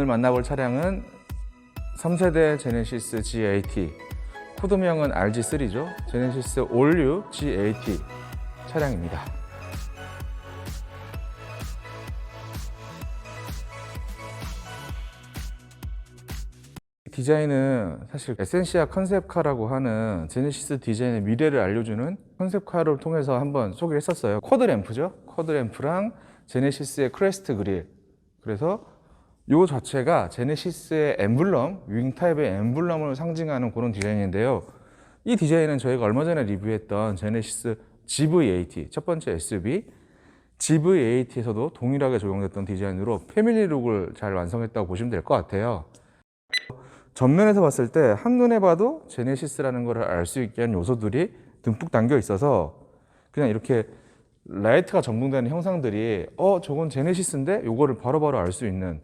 오늘 만나볼 차량은 3세대 제네시스 G80 코드명은 RG3죠. 제네시스 올류 G80 차량입니다. 디자인은 사실 에센시아 컨셉카라고 하는 제네시스 디자인의 미래를 알려주는 컨셉카를 통해서 한번 소개를 했었어요. 쿼드램프죠. 쿼드램프랑 제네시스의 크레스트 그릴. 그래서 요 자체가 제네시스의 엠블럼, 윙 타입의 엠블럼을 상징하는 그런 디자인인데요. 이 디자인은 저희가 얼마 전에 리뷰했던 제네시스 GV80 첫 번째 SUV GV80에서도 동일하게 적용됐던 디자인으로 패밀리 룩을 잘 완성했다고 보시면 될 것 같아요. 전면에서 봤을 때 한눈에 봐도 제네시스라는 것을 알수 있게 한 요소들이 듬뿍 담겨 있어서 그냥 이렇게 라이트가 전붕되는 형상들이 어 저건 제네시스인데 요거를 바로바로 알 수 있는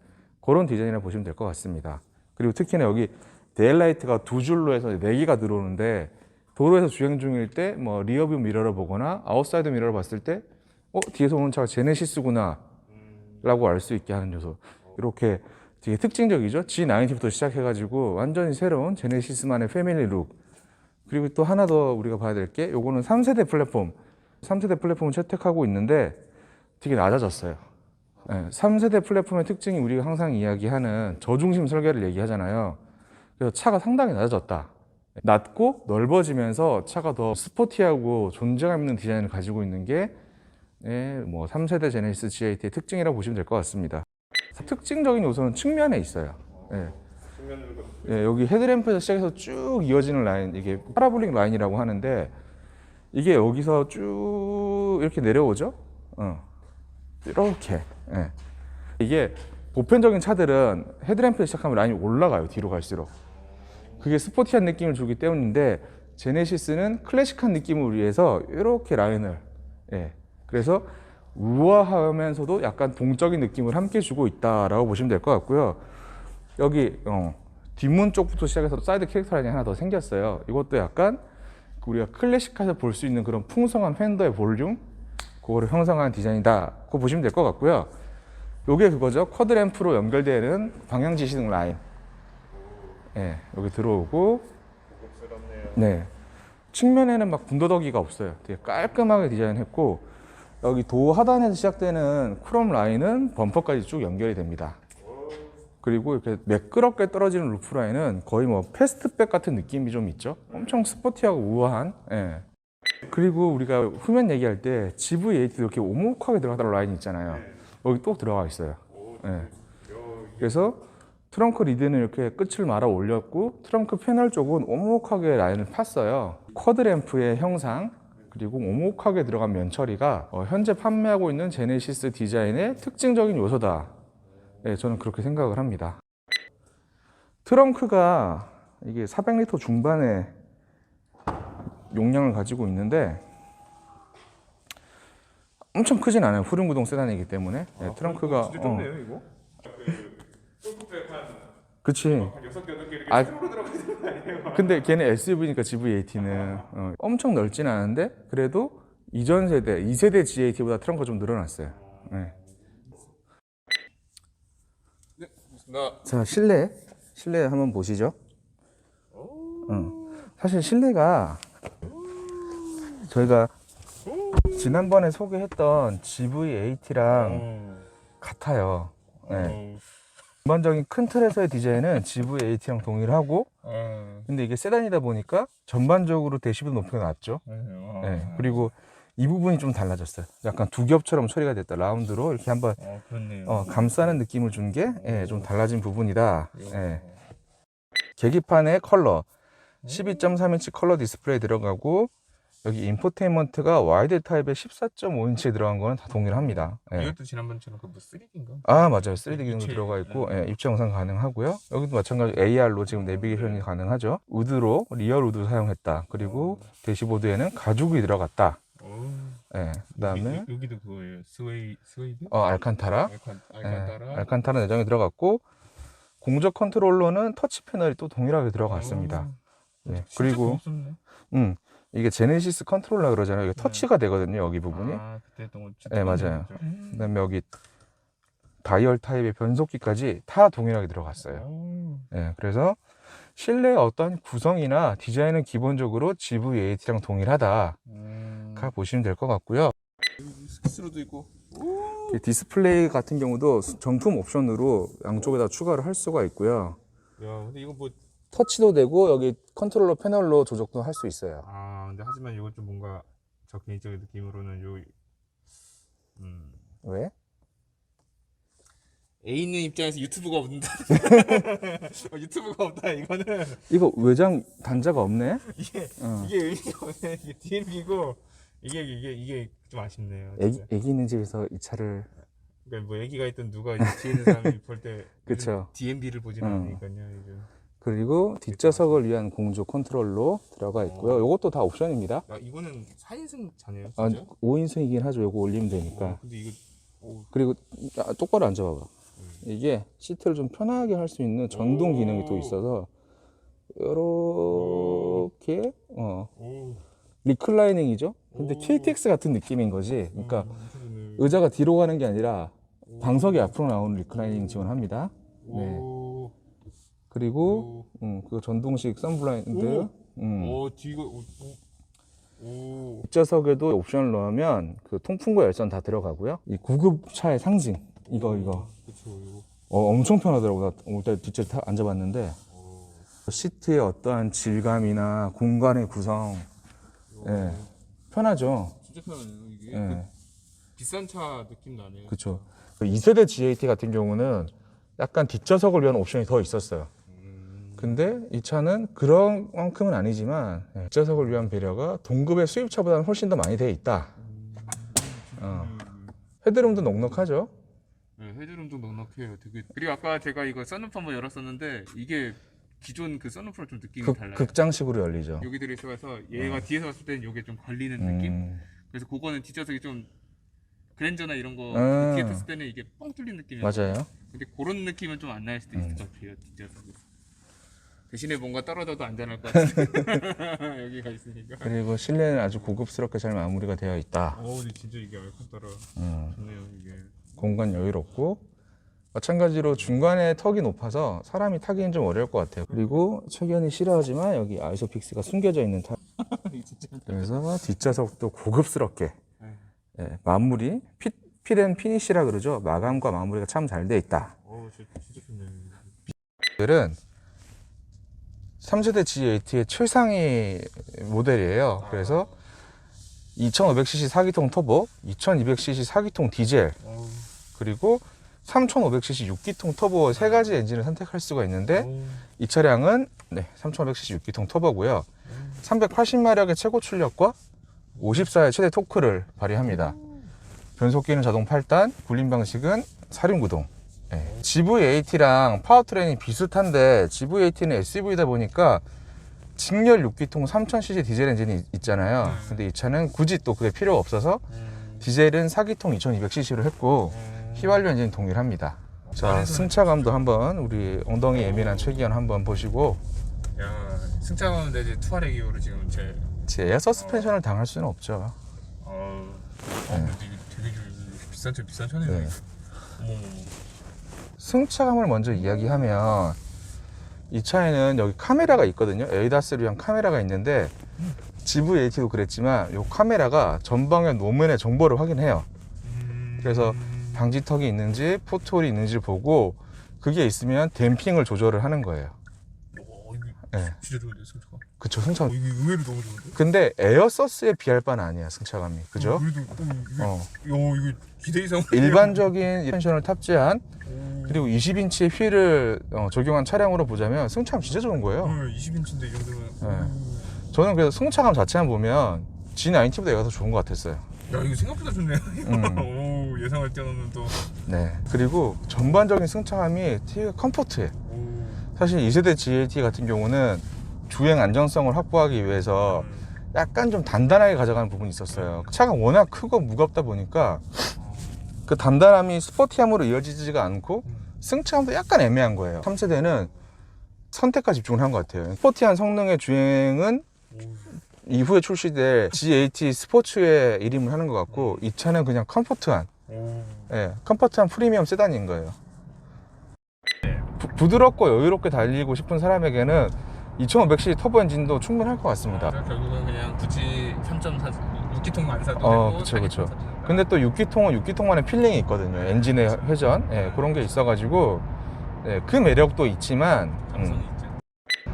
그런 디자인이라고 보시면 될 것 같습니다. 그리고 특히나 여기 데일라이트가 두 줄로 해서 네 개가 들어오는데 도로에서 주행 중일 때 뭐 리어뷰 미러를 보거나 아웃사이드 미러를 봤을 때 어 뒤에서 오는 차가 제네시스구나 라고 알 수 있게 하는 요소. 이렇게 되게 특징적이죠. G90부터 시작해가지고 완전히 새로운 제네시스만의 패밀리 룩. 그리고 또 하나 더 우리가 봐야 될 게 요거는 3세대 플랫폼. 3세대 플랫폼을 채택하고 있는데 되게 낮아졌어요 네, 3세대 플랫폼의 특징이 우리가 항상 이야기하는 저중심 설계를 얘기하잖아요 그래서 차가 상당히 낮아졌다 낮고 넓어지면서 차가 더 스포티하고 존재감 있는 디자인을 가지고 있는 게 예, 뭐 3세대 제네시스 G80의 특징이라고 보시면 될 것 같습니다. 특징적인 요소는 측면에 있어요. 예. 예, 여기 헤드램프에서 시작해서 쭉 이어지는 라인, 이게 파라볼릭 라인이라고 하는데 이게 여기서 쭉 이렇게 내려오죠. 어. 이렇게. 예. 이게 보편적인 차들은 헤드램프에서 시작하면 라인이 올라가요. 뒤로 갈수록. 그게 스포티한 느낌을 주기 때문인데 제네시스는 클래식한 느낌을 위해서 이렇게 라인을 예. 그래서 우아하면서도 약간 동적인 느낌을 함께 주고 있다라고 보시면 될 것 같고요. 여기 어, 뒷문 쪽부터 시작해서 사이드 캐릭터 라인이 하나 더 생겼어요. 이것도 약간 우리가 클래식카에서 볼 수 있는 그런 풍성한 팬더의 볼륨 그거를 형성한 디자인이다고 보시면 될 것 같고요. 요게 그거죠. 쿼드램프로 연결되는 방향 지시등 라인. 예, 여기 들어오고 네. 측면에는 막 군더더기가 없어요. 되게 깔끔하게 디자인했고 여기 도 하단에서 시작되는 크롬 라인은 범퍼까지 쭉 연결이 됩니다. 그리고 이렇게 매끄럽게 떨어지는 루프 라인은 거의 뭐 패스트백 같은 느낌이 좀 있죠. 엄청 스포티하고 우아한. 예. 그리고 우리가 후면 얘기할 때 GV80도 이렇게 오목하게 들어가는 라인이 있잖아요. 여기 또 들어가 있어요. 예. 그래서 트렁크 리드는 이렇게 끝을 말아 올렸고 트렁크 패널 쪽은 오목하게 라인을 팠어요. 쿼드램프의 형상 그리고 오목하게 들어간 면 처리가 어, 현재 판매하고 있는 제네시스 디자인의 특징적인 요소다. 네, 저는 그렇게 생각을 합니다. 트렁크가 이게 400리터 중반의 용량을 가지고 있는데 엄청 크진 않아요. 후륜구동 세단이기 때문에 네, 트렁크가 진짜 어, 좁네요 이거. 그치. 한 여섯 여덟 개 이렇게 아? 근데 걔는 SUV니까 GV80는 어, 엄청 넓진 않은데 그래도 이전 세대, 2세대 G80보다 트렁크가 좀 늘어났어요. 네. 나자 실내 실내 한번 보시죠. 응. 사실 실내가 저희가 지난번에 소개했던 GV80랑 같아요. 네. 전반적인 큰 틀에서의 디자인은 GV80랑 동일하고 근데 이게 세단이다 보니까 전반적으로 대시보드 높이가 낮죠. 네. 그리고 이 부분이 좀 달라졌어요. 약간 두 겹처럼 처리가 됐다. 라운드로 이렇게 한번 어 그렇네요. 어, 감싸는 느낌을 준 게 좀 달라진 부분이다. 예. 계기판의 컬러 12.3인치 컬러 디스플레이 들어가고 여기 인포테인먼트가 와이드 타입의 14.5인치에 들어간 거는 다 동일합니다. 예. 이것도 지난번처럼 그뭐 3D인가? 아 맞아요 3D 기능도 입체. 들어가 있고 음. 예, 입체 영상 가능하고요 여기도 마찬가지 로 AR로 지금 내비게이션이 가능하죠 우드로 리얼 우드 사용했다 그리고 대시보드에는 가죽이 들어갔다 오. 예, 그다음에 여기, 여기도 그거예요. 스웨이 스웨이드? 어, 알칸타라 알칸 예, 알칸타라. 알칸타라 내장이 들어갔고 공적 컨트롤러는 터치 패널이 또 동일하게 들어갔습니다. 오. 예, 진짜 그리고 고급스럽네. 음, 이게 제네시스 컨트롤러 그러잖아요. 이게 터치가 되거든요. 여기 부분이. 아 그때 했던 거. 네, 맞아요. 음. 그다음에 여기 다이얼 타입의 변속기까지 다 동일하게 들어갔어요. 오. 예, 그래서 실내의 어떤 구성이나 디자인은 기본적으로 GV8랑 동일하다. 음. 가 보시면 될 것 같고요. 스스로도 있고. 이 디스플레이 같은 경우도 수- 정품 옵션으로 양쪽에다 추가를 할 수가 있고요. 야, 근데 이거 뭐 터치도 되고 여기 컨트롤러 패널로 조작도 할 수 있어요. 아, 근데 하지만 이건 좀 뭔가 저 개인적인 느낌으로는 요 음. 왜? 애 있는 입장에서 유튜브가 없는다. 어, 유튜브가 없다. 이거는 이거 외장 단자가 없네? 이게 어. 이게 의미가 없네. 이게 DMP고 이게 이게 이게 좀 아쉽네요. 애기. 애기 있는 집에서 이 차를 그러니까 뭐 애기가 있던 누가 뒤에 있는 사람이 볼 때 그쵸. DMB를 보진 음. 않으니까요. 이제. 그리고 뒷좌석을 위한 공조 컨트롤로 들어가 있고요. 이것도 다 옵션입니다. 야, 이거는 4인승 차네요, 아, 진짜. 5인승이긴 하죠. 이거 올리면 되니까. 와, 근데 이거 오, 그리고 아, 똑바로 앉아봐봐. 이게 시트를 좀 편하게 할 수 있는 전동 오. 기능이 또 있어서 요렇게 어 오. 리클라이닝이죠. 근데 오. KTX 같은 느낌인 거지. 그러니까 음, 무슨 의자가 뒤로 가는 게 아니라 방석이 앞으로 나오는 리클라이닝 지원합니다. 네. 오. 그리고 음, 그 전동식 선블라인드. 오. 음. 오, 뒤가 오. 오. 오. 뒷좌석에도 옵션을 넣으면 그 통풍과 열선 다 들어가고요. 이 구급 차의 상징 이거 이거 그쵸, 이거. 어, 엄청 편하더라고. 나 올때 뒷자리 타 앉아봤는데 오. 시트의 어떠한 질감이나 공간의 구성 예, 편하죠. 진짜 편하네요, 이게. 예, 그 비싼 차 느낌 나네요. 그렇죠. 2세대 GAT 같은 경우는 약간 뒷좌석을 위한 옵션이 더 있었어요. 음. 근데 이 차는 그런 만큼은 아니지만 예, 뒷좌석을 위한 배려가 동급의 수입차보다는 훨씬 더 많이 돼 있다. 어. 음. 헤드룸도 넉넉하죠. 네, 헤드룸도 넉넉해요. 되게 그리고 아까 제가 이거 썬루프 한번 열었었는데 이게 기존 그 썬루프랑 좀 느낌이 극, 달라요. 극장식으로 열리죠. 여기 들어있어서 얘가 뒤에서 봤을 때는 이게 좀 걸리는 느낌. 음, 그래서 그거는 뒷좌석이 좀 그랜저나 이런 거 음. 뒤에 탔을 때는 이게 뻥 뚫린 느낌이 맞아요. 근데 그런 느낌은 좀 안 날 수도 있을 음. 것 같아요 뒷좌석에서. 대신에 뭔가 떨어져도 안전할 것 같아. 여기가 있으니까. 그리고 실내는 아주 고급스럽게 잘 마무리가 되어 있다. 어, 근데 진짜 이게 알칸타라 음, 좋네요 이게. 공간 여유롭고 마찬가지로 중간에 턱이 높아서 사람이 타기는 좀 어려울 것 같아요. 그리고 최견이 싫어하지만 여기 아이소픽스가 숨겨져 있는 타. 진짜. 그래서 뒷좌석도 고급스럽게 네. 예, 마무리 핏, 핏앤 피니시라 그러죠. 마감과 마무리가 참 잘 돼 있다. 어, 진짜, 진짜 좋네요. 모델은 3세대 G8의 최상위 모델이에요. 그래서 2500cc 4기통 터보, 2200cc 4기통 디젤, 어우, 그리고 3500cc 6기통 터보 세 가지 엔진을 선택할 수가 있는데. 이 차량은 네, 3500cc 6기통 터보고요. 380마력의 최고 출력과 54의 최대 토크를 발휘합니다. 변속기는 자동 8단, 굴림 방식은 사륜구동. 네. GV8랑 파워트레인이 비슷한데 GV8는 SUV다 보니까 직렬 6기통 3000cc 디젤 엔진이 있- 있잖아요. 네. 근데 이 차는 굳이 또 그게 필요 없어서 음. 디젤은 4기통 2200cc로 했고 음. 휘발유 엔진 동일합니다. 자, 승차감도 한번 우리 엉덩이 예민한 최기현 한번 보시고 야, 승차감은 내 이제 투아레기오로 지금 제제 에어 서스펜션을 당할 수는 없죠. 어, 어 이게 되게 좀 이렇게 비싼 차 비싼 차네요. 네. 어머머머. 승차감을 먼저 이야기하면 이 차에는 여기 카메라가 있거든요. 에이다스를 위한 카메라가 있는데 GV8도 그랬지만 이 카메라가 전방의 노면의 정보를 확인해요. 음. 그래서 방지턱이 있는지 포트홀이 있는지를 보고 그게 있으면 댐핑을 조절을 하는 거예요. 네. 진짜 좋은데 승차감. 그쵸 승차. 어, 이게 의외로 너무 좋은데. 근데 에어서스에 비할 바는 아니야 승차감이. 그죠? 어, 그래도 어, 이게, 어. 어, 이거 기대 이상. 일반적인 텐션을 탑재한 오. 그리고 20인치의 휠을 어, 적용한 차량으로 보자면 승차감 진짜 좋은 거예요. 어, 20인치인데 이 정도면. 네. 저는 그래서 승차감 자체만 보면 G90보다 얘가 더 좋은 것 같았어요. 야, 이거 생각보다 좋네요. 음. 오, 예상할 때는 또. 네. 그리고 전반적인 승차감이 되게 컴포트해. 오. 사실 2세대 GAT 같은 경우는 주행 안정성을 확보하기 위해서 음. 약간 좀 단단하게 가져가는 부분이 있었어요. 차가 워낙 크고 무겁다 보니까 그 단단함이 스포티함으로 이어지지가 않고 승차감도 약간 애매한 거예요. 3세대는 선택과 집중을 한 것 같아요. 스포티한 성능의 주행은 오. 이후에 출시될 G80 스포츠의 이름을 하는 것 같고 이 차는 그냥 컴포트한 오. 예, 컴포트한 프리미엄 세단인 거예요. 부, 부드럽고 여유롭게 달리고 싶은 사람에게는 2500cc 터보 엔진도 충분할 것 같습니다. 결국은 그냥 굳이 3.4 6기통 안 사도 어, 되고 그쵸, 4기통 그쵸. 근데 또 6기통은 6기통만의 필링이 있거든요. 엔진의 회전, 예, 그런 게 있어가지고 예, 그 매력도 있지만 음.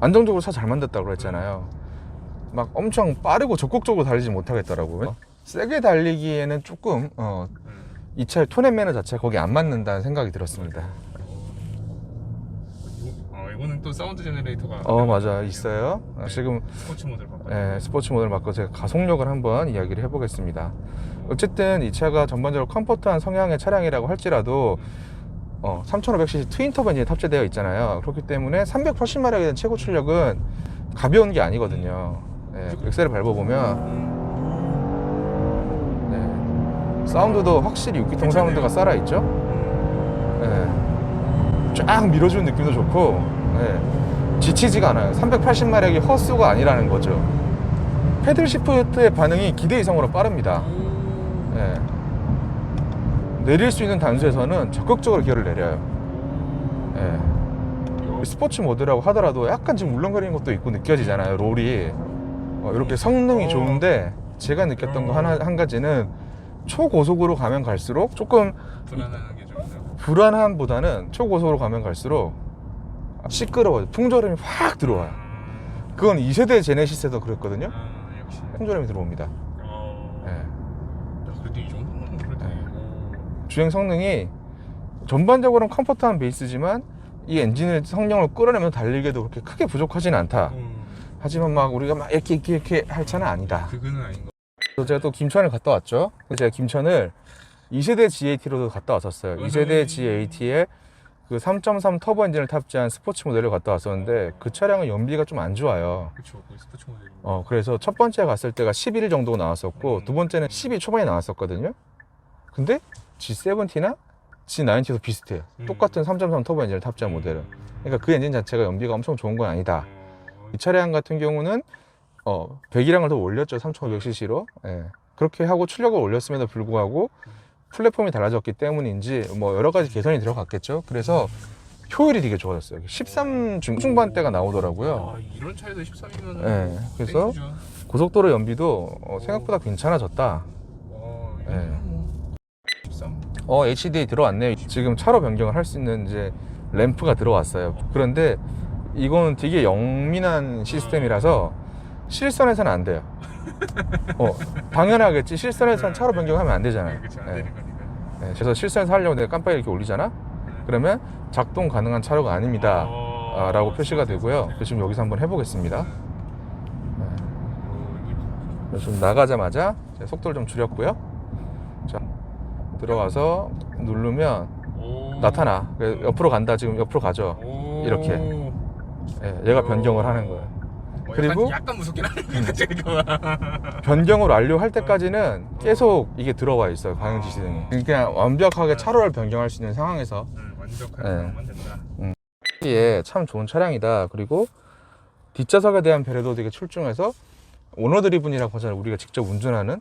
안정적으로 차 잘 만들었다고 그랬잖아요. 막 엄청 빠르고 적극적으로 달리지 못하겠더라고요. 세게 달리기에는 조금 어, 음. 이 차의 톤앤 매너 자체가 거기 안 맞는다는 생각이 들었습니다. 어, 이거는 또 사운드 제너레이터가 어 맞아 있어요. 어, 지금 스포츠 모델 바꿔. 예, 스포츠 모델 바꿔 제가 가속력을 한번 이야기를 해보겠습니다. 어쨌든 이 차가 전반적으로 컴포트한 성향의 차량이라고 할지라도 어, 3500cc 트윈 엔진이 탑재되어 있잖아요. 그렇기 때문에 380마력에 대한 최고 출력은 가벼운 게 아니거든요. 예, 엑셀을 밟아보면 네, 사운드도 확실히 6기통 괜찮아요. 사운드가 살아있죠. 예, 쫙 밀어주는 느낌도 좋고 예, 지치지가 않아요. 380마력이 허수가 아니라는 거죠. 패들 시프트의 반응이 기대 이상으로 빠릅니다. 예. 내릴 수 있는 단수에서는 적극적으로 기어를 내려요. 예. 스포츠 모드라고 하더라도 약간 지금 울렁거리는 것도 있고 느껴지잖아요. 롤이 어, 이렇게 성능이 어. 좋은데 제가 느꼈던 거 하나 한 가지는 초고속으로 가면 갈수록 조금 불안한 게좀 있어요. 불안함보다는 초고속으로 가면 갈수록 시끄러워요. 풍절음이 확 들어와요. 음. 그건 2세대 제네시스에도 그랬거든요. 아, 역시. 풍절음이 들어옵니다. 어. 예. 야, 그래도 이 정도면 그래도 네. 오. 주행 성능이 전반적으로는 컴포트한 베이스지만 이 엔진의 성능을 끌어내면서 달리기에도 그렇게 크게 부족하진 않다. 음. 하지만 막 우리가 막 이렇게 이렇게 이렇게 할 차는 아니다. 그거는 아닌 거. 그래서 제가 또 김천을 갔다 왔죠. 그래서 제가 김천을 2세대 GAT로도 갔다 왔었어요. 2세대 GAT에 그 3.3 터보 엔진을 탑재한 스포츠 모델을 갔다 왔었는데 그 차량은 연비가 좀 안 좋아요. 그렇죠. 그 스포츠 모델. 어, 그래서 첫 번째 갔을 때가 11 정도 나왔었고 음. 두 번째는 12 초반에 나왔었거든요. 근데 G70나 G90도 비슷해요. 음. 똑같은 3.3 터보 엔진을 탑재한 모델은. 그러니까 그 엔진 자체가 연비가 엄청 좋은 건 아니다. 어, 이 차량 같은 경우는 어, 배기량을 더 올렸죠. 3,500cc로. 예. 그렇게 하고 출력을 올렸음에도 불구하고 플랫폼이 달라졌기 때문인지 뭐 여러 가지 개선이 들어갔겠죠. 그래서 효율이 되게 좋아졌어요. 13 중중반대가 나오더라고요. 아, 이런 차에도 13이면 예. 그래서 고속도로 연비도 어, 생각보다 괜찮아졌다. 어. 뭐 13. 어, HDA 들어왔네요. 지금 차로 변경을 할 수 있는 이제 램프가 들어왔어요. 그런데 이거는 되게 영민한 시스템이라서 실선에서는 안 돼요. 어, 당연하겠지. 실선에서는 차로 변경하면 안 되잖아요. 그렇죠. 안 예. 되는 거니까. 예, 그래서 실선에서 하려고 내가 깜빡이 이렇게 올리잖아? 그러면 작동 가능한 차로가 아닙니다. 어, 아, 라고 표시가 되고요. 그래서 지금 여기서 한번 해보겠습니다. 어, 그래서 좀 나가자마자 속도를 좀 줄였고요. 자, 들어가서 누르면 오. 나타나. 그래서 옆으로 간다. 지금 옆으로 가죠. 오. 이렇게. 예, 얘가 변경을 하는 거예요. 어, 그리고- 약간, 약간 무섭긴 하네. 제가. 변경을 완료할 때까지는 계속 이게 들어와 있어요. 방향 지시등이. 그러니까 완벽하게 차로를 변경할 수 있는 상황에서 응, 완벽한 네. 된다. 이게 참 좋은 차량이다. 그리고 뒷좌석에 대한 배려도 되게 출중해서 오너 드리븐이라고 하잖아요. 우리가 직접 운전하는.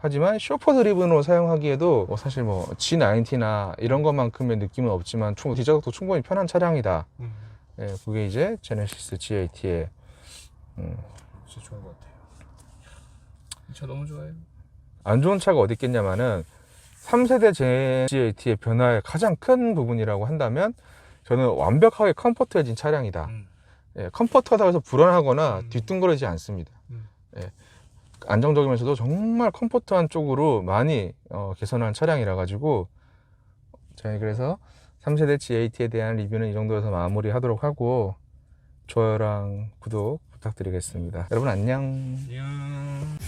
하지만 쇼퍼 드리븐으로 사용하기에도 뭐 사실 뭐 G90나 이런 것만큼의 느낌은 없지만 충- 뒷좌석도 충분히 편한 차량이다. 음, 예, 그게 이제 제네시스 GAT의 진짜 좋은 것 같아요. 이 차 너무 좋아요. 안 좋은 차가 어디 있겠냐마는 3세대 GAT의 변화의 가장 큰 부분이라고 한다면 저는 완벽하게 컴포트해진 차량이다. 음. 예, 컴포트하다고 해서 불안하거나 음. 뒤뚱거리지 않습니다. 음. 예, 안정적이면서도 정말 컴포트한 쪽으로 많이 어, 개선한 차량이라 가지고 저희 그래서 3세대 GAT에 대한 리뷰는 이 정도에서 마무리하도록 하고 좋아요랑 구독 부탁드리겠습니다. 여러분 안녕. 안녕.